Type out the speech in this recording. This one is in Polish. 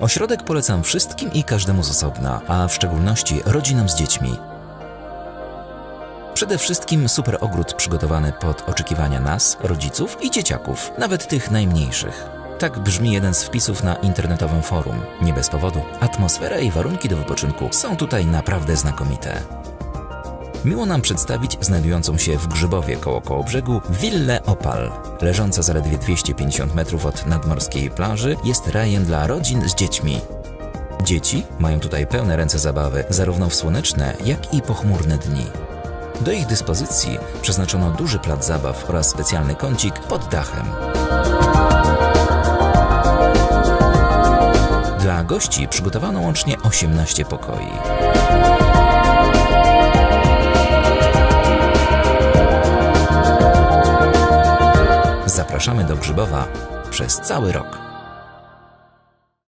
Ośrodek polecam wszystkim i każdemu z osobna, a w szczególności rodzinom z dziećmi. Przede wszystkim super ogród przygotowany pod oczekiwania nas, rodziców i dzieciaków, nawet tych najmniejszych. Tak brzmi jeden z wpisów na internetowym forum. Nie bez powodu. Atmosfera i warunki do wypoczynku są tutaj naprawdę znakomite. Miło nam przedstawić znajdującą się w Grzybowie koło Kołobrzegu willę Opal. Leżąca zaledwie 250 metrów od nadmorskiej plaży jest rajem dla rodzin z dziećmi. Dzieci mają tutaj pełne ręce zabawy, zarówno w słoneczne, jak i pochmurne dni. Do ich dyspozycji przeznaczono duży plac zabaw oraz specjalny kącik pod dachem. Dla gości przygotowano łącznie 18 pokoi. Zapraszamy do Grzybowa przez cały rok.